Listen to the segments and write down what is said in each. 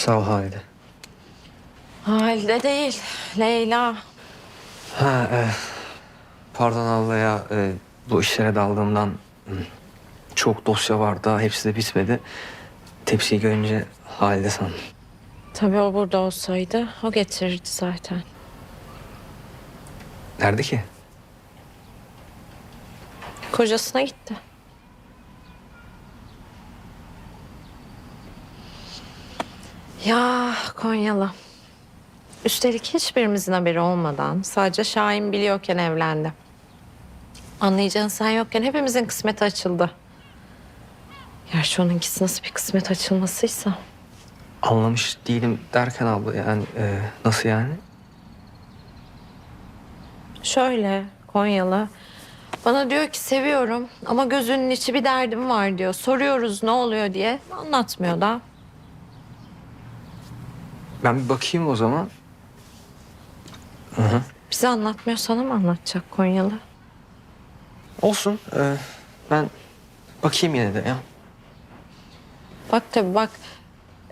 Sağ ol Halide. Halide değil, Leyla. Ha, e, pardon abla ya. e, bu işlere daldığımdan çok dosya var daha hepsi de bitmedi. Tepsiyi görünce Halide sandım. Tabii o burada olsaydı o getirirdi zaten. Nerede ki? Kocasına gitti. Ya Konyalı. Üstelik hiçbirimizin haberi olmadan sadece Şahin biliyorken evlendi. Anlayacağın sen yokken hepimizin kısmeti açıldı. Gerçi onunkisi nasıl bir kısmet açılmasıysa. Anlamış değilim derken abla yani e, nasıl yani? Şöyle Konyalı. Bana diyor ki seviyorum ama gözünün içi bir derdim var diyor. Soruyoruz ne oluyor diye. Anlatmıyor da. Ben bir bakayım o zaman. Hı hı. Bize anlatmıyor sana mı anlatacak Konyalı? Olsun. e, ben bakayım yine de ya. Bak tabii bak.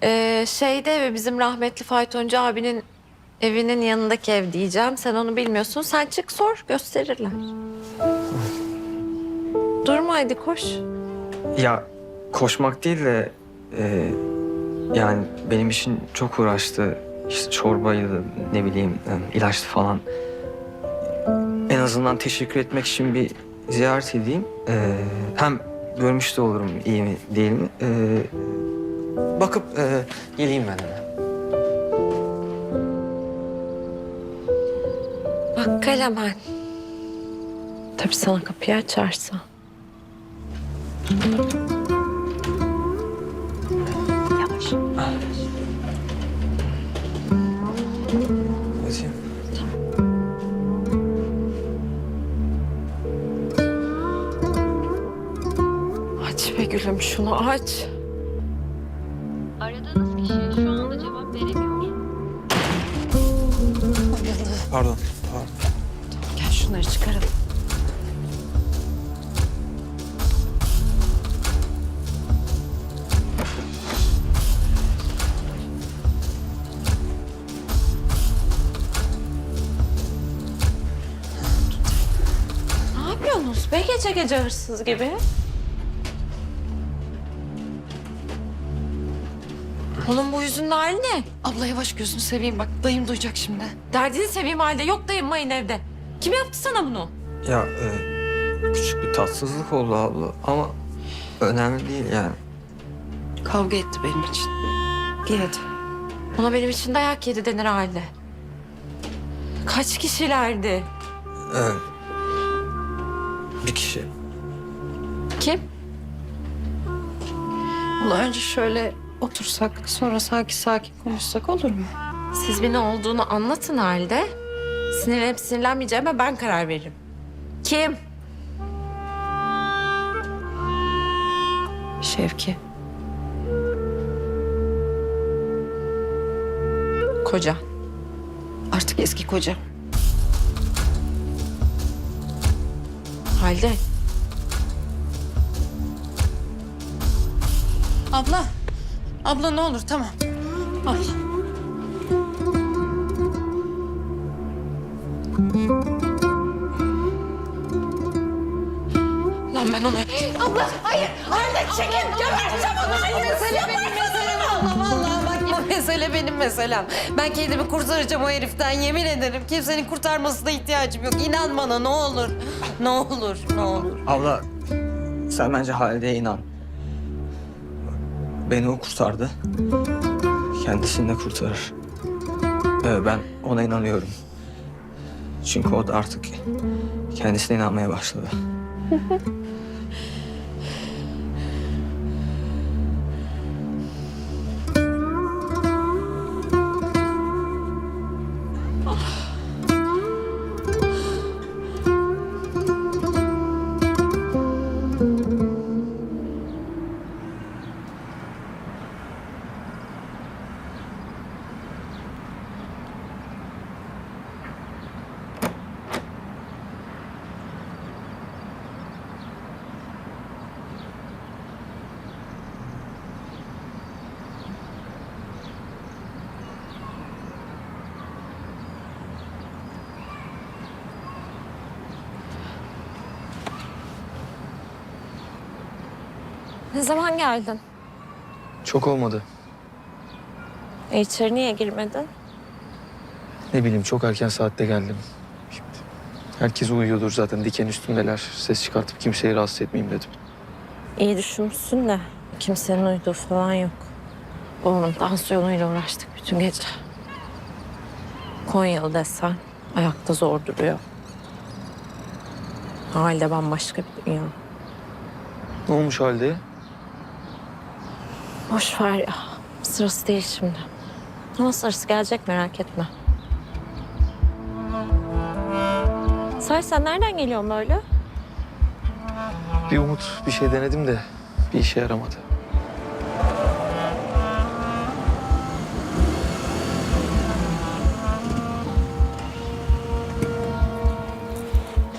Ee, şeyde evi bizim rahmetli faytoncu abinin evinin yanındaki ev diyeceğim. Sen onu bilmiyorsun. Sen çık sor gösterirler. Durma hadi koş. Ya koşmak değil de e, yani benim için çok uğraştı. İşte çorbaydı ne bileyim e, ilaçtı falan. En azından teşekkür etmek için bir ziyaret edeyim. E, hem görmüş de olurum iyi mi değil mi. E, bakıp e, geleyim ben hemen. Bak Kalemen. Tabii sana kapıyı açarsa. Bakayım. Aç be gülüm şunu aç. Aradığınız kişiye şu anda cevap veremiyor. Pardon. pardon. Gel şunları çıkaralım. Yapıyorsunuz be gece gece hırsız gibi? Onun bu yüzünün hali ne? Abla yavaş gözünü seveyim bak dayım duyacak şimdi. Derdini seveyim halde yok dayım mayın evde. Kim yaptı sana bunu? Ya e, küçük bir tatsızlık oldu abla ama önemli değil yani. Kavga etti benim için. Hadi. Ona benim için dayak yedi denir halde. Kaç kişilerdi? Evet. Bir kişi. Kim? Abla önce şöyle otursak sonra sakin sakin konuşsak olur mu? Siz bir ne olduğunu anlatın halde. Sinirlenip sinirlenmeyeceğime ben karar veririm. Kim? Şevki. Koca. Artık eski koca. Halde. Abla. Abla ne olur tamam. Abla. Lan ben onu... Abla hayır. Hayır çekin. Geberteceğim onu. Hayır. Mesele benim meselem abla. Vallahi mesele benim meselem. Ben kendimi kurtaracağım o heriften yemin ederim. Kimsenin kurtarmasına ihtiyacım yok. İnan bana ne olur. Ne olur. Ne olur. Abla sen bence Halide'ye inan. Beni o kurtardı. Kendisini de kurtarır. Ee, ben ona inanıyorum. Çünkü o da artık kendisine inanmaya başladı. Ne zaman geldin? Çok olmadı. E içeri niye girmedin? Ne bileyim çok erken saatte geldim. Şimdi herkes uyuyordur zaten diken üstündeler. Ses çıkartıp kimseyi rahatsız etmeyeyim dedim. İyi düşünmüşsün de kimsenin uyuduğu falan yok. Babamın tansiyonuyla uğraştık bütün gece. Konyalı desen ayakta zor duruyor. Halde bambaşka bir dünya. Ne olmuş halde? Boş ver ya. Sırası değil şimdi. Ama sırası gelecek merak etme. Say sen nereden geliyorsun böyle? Bir umut bir şey denedim de bir işe yaramadı.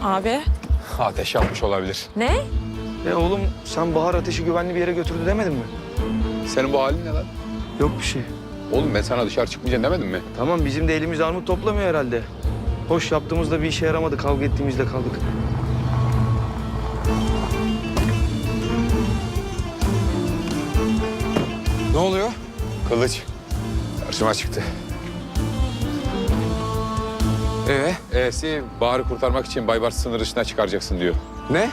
Abi. Ateş yapmış olabilir. Ne? E oğlum sen Bahar Ateş'i güvenli bir yere götürdü demedin mi? Senin bu halin ne lan? Yok bir şey. Oğlum ben sana dışarı çıkmayacaksın demedim mi? Tamam bizim de elimiz armut toplamıyor herhalde. Hoş yaptığımızda bir işe yaramadı. Kavga ettiğimizde kaldık. Ne oluyor? Kılıç. Karşıma çıktı. Ee? E'si Bahar'ı kurtarmak için Baybars sınır dışına çıkaracaksın diyor. Ne?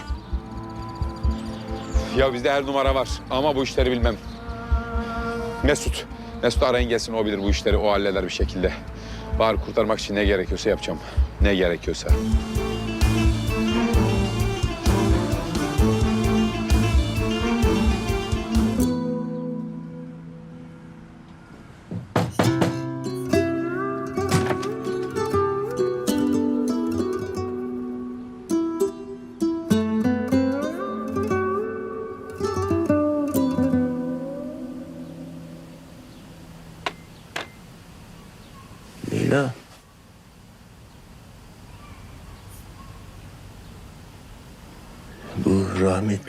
Ya bizde her numara var ama bu işleri bilmem. Mesut. Mesut arayın gelsin o bilir bu işleri o halleder bir şekilde. Bahar'ı kurtarmak için ne gerekiyorsa yapacağım. Ne gerekiyorsa.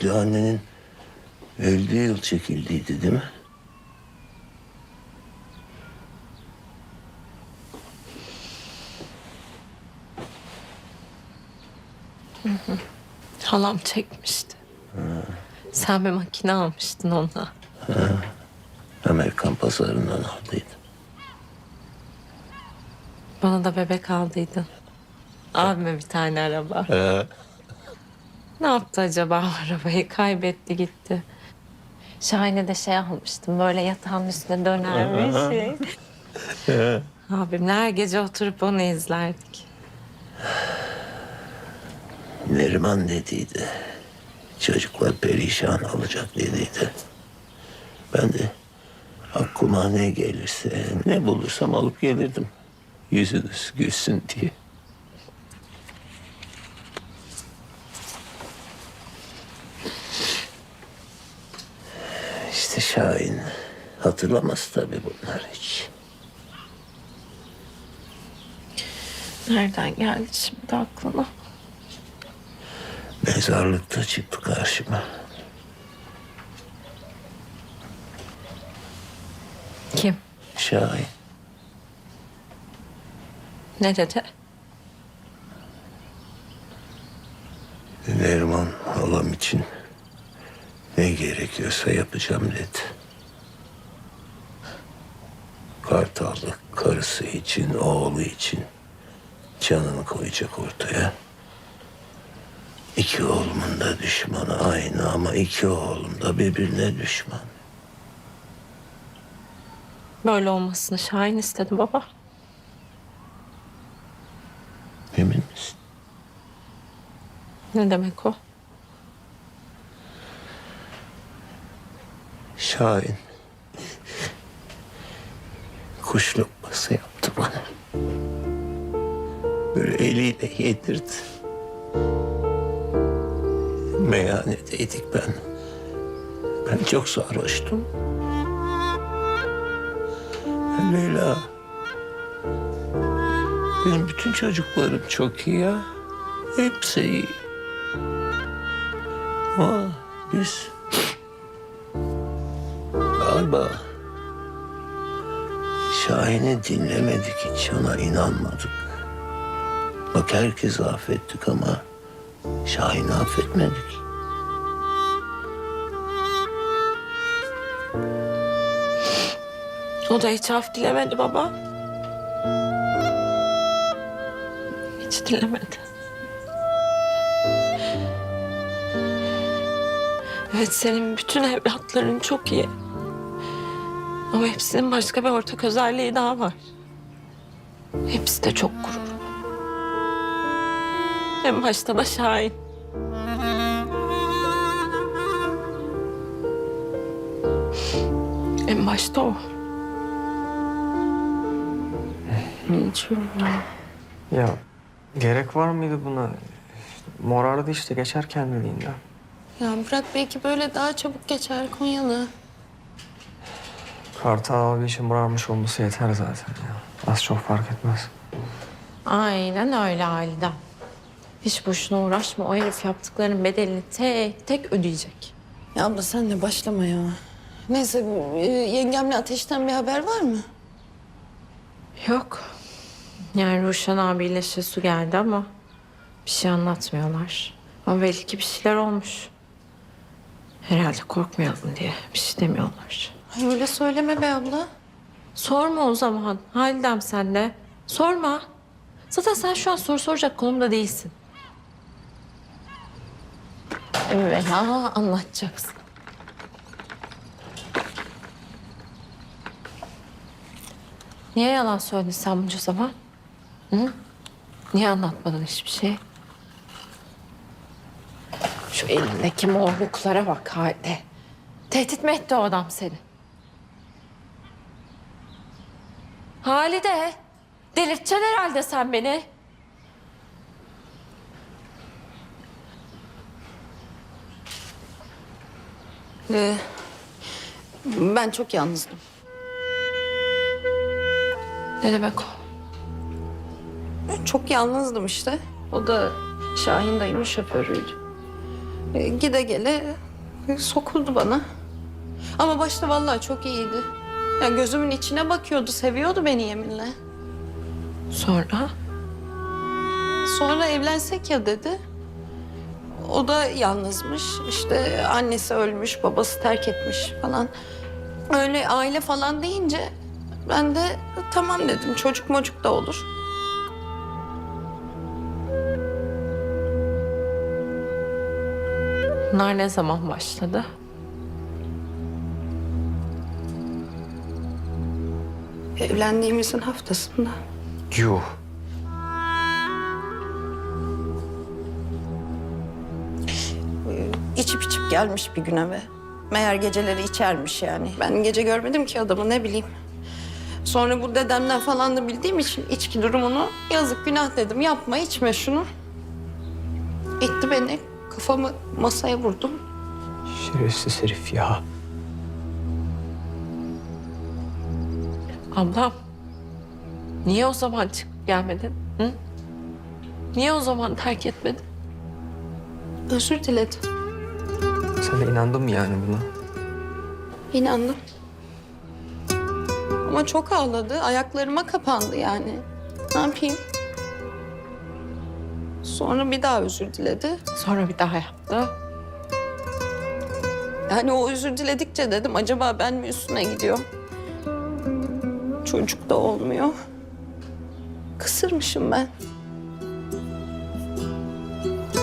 Rahmetli annenin öldüğü yıl çekildiydi değil mi? Halam çekmişti. Sen bir makine almıştın ona. Amerikan pazarından aldıydı. Bana da bebek aldıydın. Abime bir tane araba. Ne yaptı acaba o arabayı? Kaybetti gitti. Şahin'e de şey almıştım. Böyle yatağın üstüne döner bir şey. Abimle her gece oturup onu izlerdik. Neriman dediydi. Çocuklar perişan olacak dediydi. Ben de aklıma ne gelirse, ne bulursam alıp gelirdim. Yüzünüz gülsün diye. İşte Şahin hatırlamaz tabii bunlar hiç. Nereden geldi şimdi aklına? Mezarlıkta çıktı karşıma. Kim? Şahin. Ne dedi? Neriman halam için ne gerekiyorsa yapacağım dedi. Kartallı karısı için, oğlu için canını koyacak ortaya. İki oğlumun da düşmanı aynı ama iki oğlum da birbirine düşman. Böyle olmasını Şahin istedi baba. Emin misin? Ne demek o? Şahin kuş lokması yaptı bana. Böyle eliyle yedirdi. Meyhanedeydik ben. Ben çok sarhoştum. Leyla. Benim bütün çocuklarım çok iyi ya. Hepsi iyi. Ama biz Galiba Şahin'i dinlemedik hiç, ona inanmadık. Bak herkesi affettik ama Şahin'i affetmedik. O da hiç af dilemedi baba. Hiç dilemedi. Evet senin bütün evlatların çok iyi. Ama hepsinin başka bir ortak özelliği daha var. Hepsi de çok gururlu. En başta da Şahin. En başta o. İçiyorum ya. Ya gerek var mıydı buna? Morardı işte geçer kendiliğinden. Ya bırak belki böyle daha çabuk geçer Konyalı. Kartal abi için morarmış olması yeter zaten ya. Az çok fark etmez. Aynen öyle Halide. Hiç boşuna uğraşma. O herif yaptıklarının bedelini tek tek ödeyecek. Ya abla sen de başlama ya. Neyse e, yengemle ateşten bir haber var mı? Yok. Yani Ruşen abiyle Şesu geldi ama bir şey anlatmıyorlar. Ama belli ki bir şeyler olmuş. Herhalde korkmayalım diye bir şey demiyorlar. Ay öyle söyleme be abla. Sorma o zaman. Halidem sen de. Sorma. Zaten sen şu an soru soracak konumda değilsin. Veya anlatacaksın. Niye yalan söyledin sen bunca zaman? Hı? Niye anlatmadın hiçbir şey? Şu elindeki morluklara bak halde. Tehdit mi etti o adam seni? Halide, delirteceksin herhalde sen beni. Ee, ben çok yalnızdım. Ne demek o? Çok yalnızdım işte. O da Şahin dayımın şoförüydü. Ee, gide gele sokuldu bana. Ama başta vallahi çok iyiydi. Ya gözümün içine bakıyordu, seviyordu beni yeminle. Sonra? Sonra evlensek ya dedi. O da yalnızmış. İşte annesi ölmüş, babası terk etmiş falan. Öyle aile falan deyince ben de tamam dedim. Çocuk mocuk da olur. Bunlar ne zaman başladı? Evlendiğimizin haftasında. Yuh. İçip içip gelmiş bir gün eve. Meğer geceleri içermiş yani. Ben gece görmedim ki adamı ne bileyim. Sonra bu dedemden falan da bildiğim için içki durumunu yazık günah dedim. Yapma içme şunu. İtti beni. Kafamı masaya vurdum. Şerefsiz herif ya. Ablam, niye o zaman çıkıp gelmedin? Hı? Niye o zaman terk etmedin? Özür diledim. Sen de inandın mı yani buna? İnandım. Ama çok ağladı. Ayaklarıma kapandı yani. Ne yapayım? Sonra bir daha özür diledi. Sonra bir daha yaptı. Yani o özür diledikçe dedim acaba ben mi üstüne gidiyorum? Çocuk da olmuyor. Kısırmışım ben.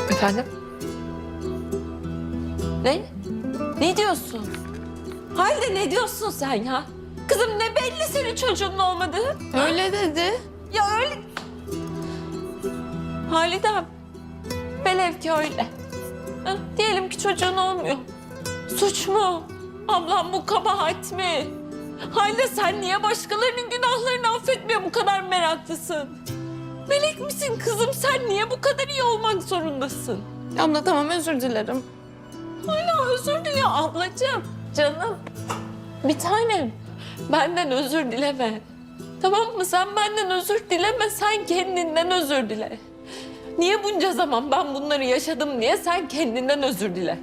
Efendim? Ne? Ne diyorsun? Halde ne diyorsun sen ya? Kızım ne belli senin çocuğun olmadığı? Öyle dedi. Ya öyle... Halidem, velev ki öyle. Ha, diyelim ki çocuğun olmuyor. Suç mu? Ablam bu kabahat mi? Halde sen niye başkalarının günahlarını affetmeye bu kadar meraklısın? Melek misin kızım? Sen niye bu kadar iyi olmak zorundasın? Abla tamam özür dilerim. Hala özür dile ablacığım. Canım. Bir tanem. Benden özür dileme. Tamam mı? Sen benden özür dileme. Sen kendinden özür dile. Niye bunca zaman ben bunları yaşadım diye sen kendinden özür dile.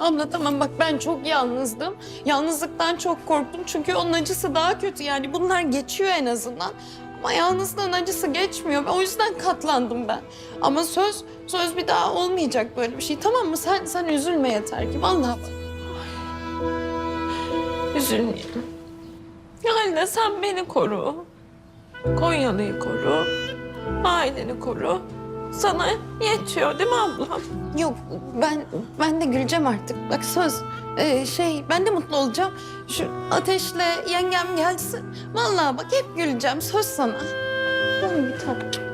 Abla tamam bak ben çok yalnızdım. Yalnızlıktan çok korktum çünkü onun acısı daha kötü yani. Bunlar geçiyor en azından. Ama yalnızlığın acısı geçmiyor. O yüzden katlandım ben. Ama söz, söz bir daha olmayacak böyle bir şey. Tamam mı? Sen sen üzülme yeter ki. Vallahi bak. Üzülmeyelim. Halide sen beni koru. Konyalı'yı koru. Aileni koru. Sana yetiyor değil mi ablam? Yok ben ben de güleceğim artık. Bak söz Ee, şey ben de mutlu olacağım. Şu ateşle yengem gelsin. Vallahi bak hep güleceğim söz sana. Tamam bir tanem.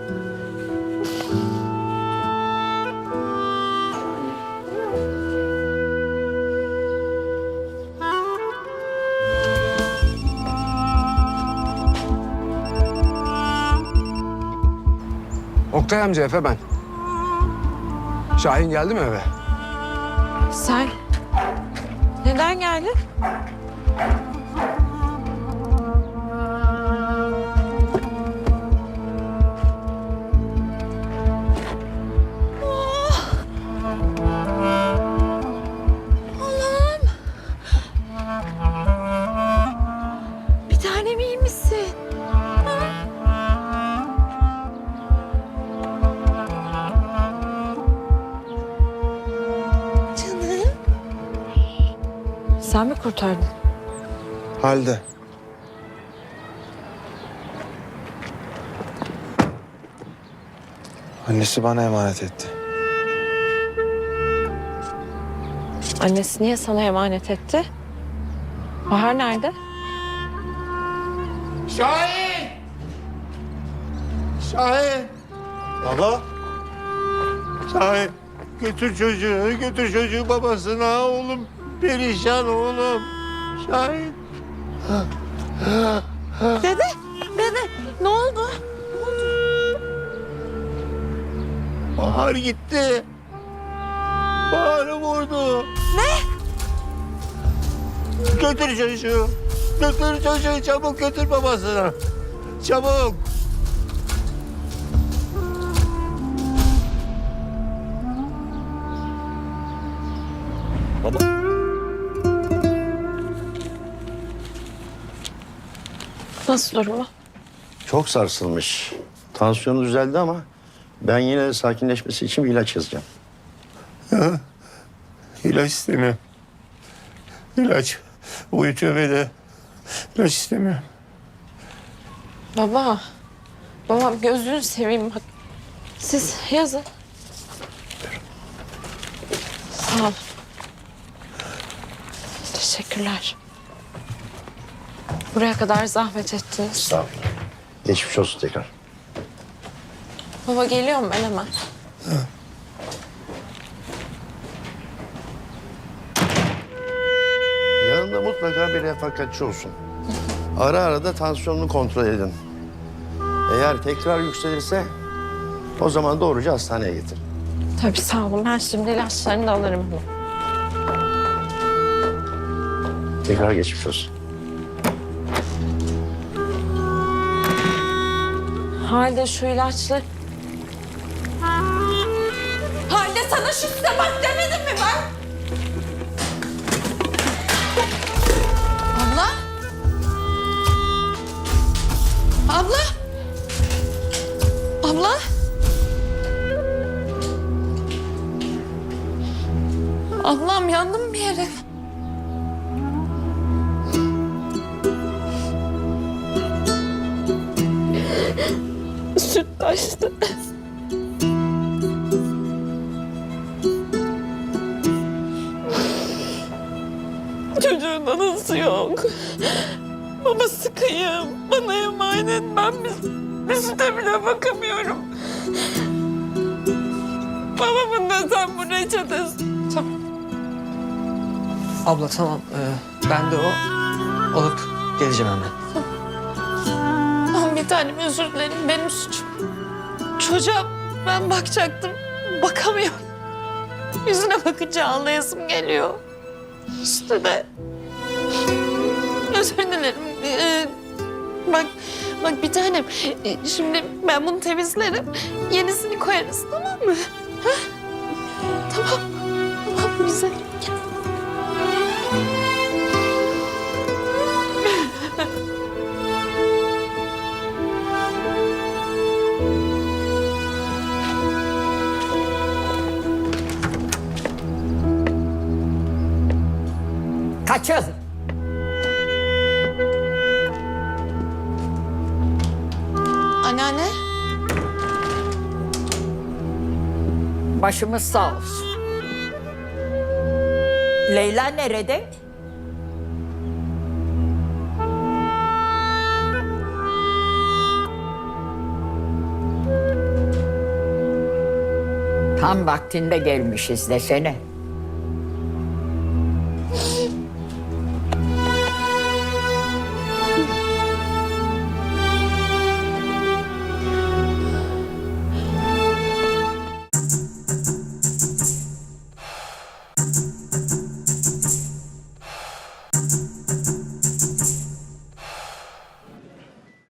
Oktay amca Efe ben. Şahin geldi mi eve? Sen neden geldin? Sen mi kurtardın? Halde. Annesi bana emanet etti. Annesi niye sana emanet etti? Bahar nerede? Şahin! Şahin! Baba. Şahin! Götür çocuğu, götür çocuğu babasına oğlum. Perişan oğlum. Şahin! Dede, dede ne oldu? Bahar gitti. Bahar'ı vurdu. Ne? Götür çocuğu. Götür çocuğu çabuk götür babasına. Çabuk. Nasıl durumu? Çok sarsılmış. Tansiyonu düzeldi ama ben yine de sakinleşmesi için bir ilaç yazacağım. İlaç istemiyorum. İlaç. Uyutuyor beni. İlaç istemiyorum. Baba. Baba gözünü seveyim bak. Siz yazın. Sağ ol. Teşekkürler. Buraya kadar zahmet ettiniz. Sağ olun. Geçmiş olsun tekrar. Baba geliyorum ben hemen. Yanında mutlaka bir refakatçi olsun. Ara ara da tansiyonunu kontrol edin. Eğer tekrar yükselirse o zaman doğruca hastaneye getir. Tabii sağ olun. Ben şimdi ilaçlarını da alırım. Tekrar geçmiş olsun. Halde şu ilaçlı... Halde sana şu size bak demedim mi ben? Abla? Abla? Abla? Ablam yandım bir yere. Süt taştı. Çocuğun anası yok. Babası kayıp. Bana emanet. Ben süte bile bakamıyorum. Babamın da sen bu reçetesi. Tamam. Abla tamam. Ee, ben de o alıp geleceğim hemen. Bir tanem özür dilerim benim suçum. Çocuğa ben bakacaktım. Bakamıyorum. Yüzüne bakınca ağlayasım geliyor. Üstüne. Özür dilerim. Ee, bak, bak bir tanem. Ee, Şimdi ben bunu temizlerim. Yenisini koyarız tamam mı? Ha? Tamam. Tamam güzel. Gel. Açıl. Anneanne. Başımız sağ olsun. Leyla nerede? Tam vaktinde gelmişiz desene.